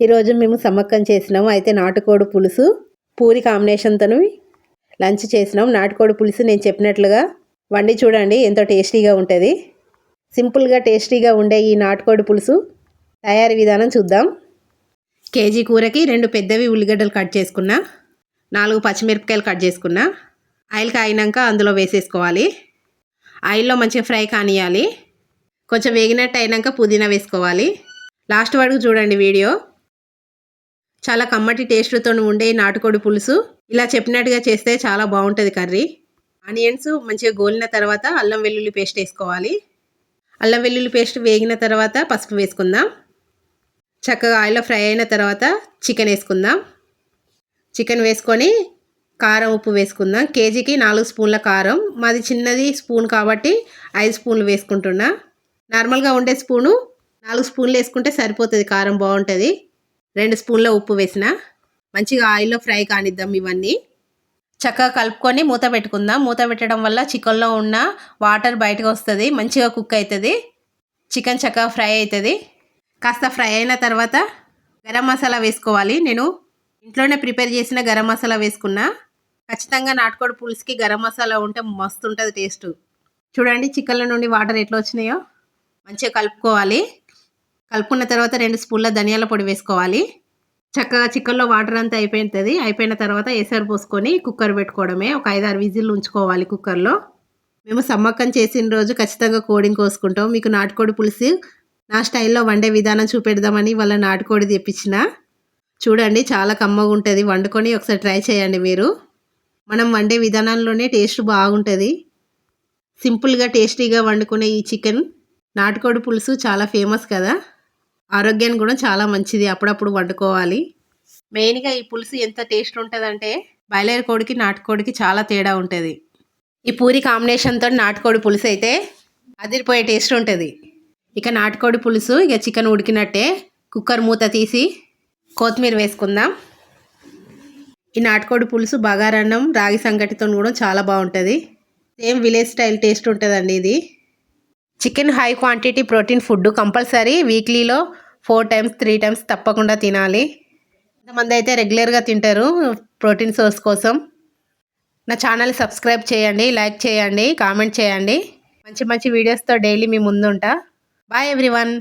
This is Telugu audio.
ఈరోజు మేము సమ్మక్కం చేసినాము అయితే నాటుకోడి పులుసు పూరి కాంబినేషన్తో లంచ్ చేసినాం. నాటుకోడి పులుసు నేను చెప్పినట్లుగా వండి చూడండి ఎంతో టేస్టీగా ఉంటుంది. సింపుల్గా టేస్టీగా ఉండే ఈ నాటుకోడి పులుసు తయారీ విధానం చూద్దాం. కేజీ కూరకి రెండు పెద్దవి ఉల్లిగడ్డలు కట్ చేసుకున్నా నాలుగు పచ్చిమిరపకాయలు కట్ చేసుకున్నా ఆయిల్ కాయినాక అందులో వేసేసుకోవాలి. ఆయిల్లో మంచిగా ఫ్రై కానియాలి. కొంచెం వేగినట్టు అయినాక పుదీనా వేసుకోవాలి. లాస్ట్ వరకు చూడండి వీడియో. చాలా కమ్మటి టేస్ట్తో ఉండే నాటుకోడి పులుసు. ఇలా చెప్పినట్టుగా చేస్తే చాలా బాగుంటుంది కర్రీ. ఆనియన్స్ మంచిగా గోలిన తర్వాత అల్లం వెల్లుల్లి పేస్ట్ వేసుకోవాలి. అల్లం వెల్లుల్లి పేస్ట్ వేగిన తర్వాత పసుపు వేసుకుందాం. చక్కగా ఆయిల్లో ఫ్రై అయిన తర్వాత చికెన్ వేసుకుందాం. చికెన్ వేసుకొని కారం ఉప్పు వేసుకుందాం. కేజీకి నాలుగు స్పూన్ల కారం. మాది చిన్నది స్పూన్ కాబట్టి ఐదు స్పూన్లు వేసుకుంటున్నా. నార్మల్గా ఉండే స్పూను నాలుగు స్పూన్లు వేసుకుంటే సరిపోతుంది. కారం బాగుంటుంది. రెండు స్పూన్ల ఉప్పు వేసిన. మంచిగా ఆయిల్లో ఫ్రై కానిద్దాం ఇవన్నీ. చక్కగా కలుపుకొని మూత పెట్టుకుందాం. మూత పెట్టడం వల్ల చికెన్లో ఉన్న వాటర్ బయటకు వస్తుంది. మంచిగా కుక్ అవుతుంది చికెన్ చక్కగా ఫ్రై అవుతుంది కాస్త ఫ్రై అయిన తర్వాత గరం మసాలా వేసుకోవాలి. నేను ఇంట్లోనే ప్రిపేర్ చేసిన గరం మసాలా వేసుకున్నా. ఖచ్చితంగా నాటుకోడి పులుసుకి గరం మసాలా ఉంటే మస్తు ఉంటుంది టేస్ట్. చూడండి చికెన్ల నుండి వాటర్ ఎట్లా వచ్చినాయో. మంచిగా కలుపుకోవాలి. కలుపుకున్న తర్వాత రెండు స్పూన్ల ధనియాల పొడి వేసుకోవాలి. చక్కగా చికెన్లో వాటర్ అంతా అయిపోతుంది అయిపోయిన తర్వాత ఎసరు పోసుకొని కుక్కర్ పెట్టుకోవడమే. ఒక ఐదారు విజిల్ ఉంచుకోవాలి కుక్కర్లో. మేము సమ్మక్కం చేసిన రోజు ఖచ్చితంగా కోడిని కోసుకుంటాం. మీకు నాటుకోడి పులుసు నా స్టైల్లో వండే విధానం చూపెడదామని వాళ్ళ నాటుకోడి తెప్పించిన. చూడండి చాలా కమ్మగా ఉంటుంది. వండుకొని ఒకసారి ట్రై చేయండి మీరు. మనం వండే విధానంలోనే టేస్ట్ బాగుంటుంది. సింపుల్గా టేస్టీగా వండుకునే ఈ చికెన్ నాటుకోడి పులుసు చాలా ఫేమస్ కదా. ఆరోగ్యానికి కూడా చాలా మంచిది. అప్పుడప్పుడు వండుకోవాలి. మెయిన్గా ఈ పులుసు ఎంత టేస్ట్ ఉంటుందంటే బాయిలర్ కోడికి నాటుకోడికి చాలా తేడా ఉంటుంది. ఈ పూరి కాంబినేషన్తో నాటుకోడి పులుసు అయితే అదిరిపోయే టేస్ట్ ఉంటుంది. ఇక నాటుకోడి పులుసు ఇక చికెన్ ఉడికినట్టే కుక్కర్ మూత తీసి కొత్తిమీర వేసుకుందాం. ఈ నాటుకోడి పులుసు బగారన్నం రాగి సంగటితో కూడా చాలా బాగుంటుంది. సేమ్ విలేజ్ స్టైల్ టేస్ట్ ఉంటుందండి ఇది. Chicken high quantity protein food compulsory వీక్లీలో four times three times తప్పకుండా తినాలి. కొంతమంది అయితే రెగ్యులర్గా తింటారు ప్రోటీన్ సోర్స్ కోసం. నా ఛానల్ సబ్స్క్రైబ్ చేయండి లైక్ చేయండి కామెంట్ చేయండి. మంచి మంచి వీడియోస్తో డైలీ మీ ముందుంటా. Bye everyone.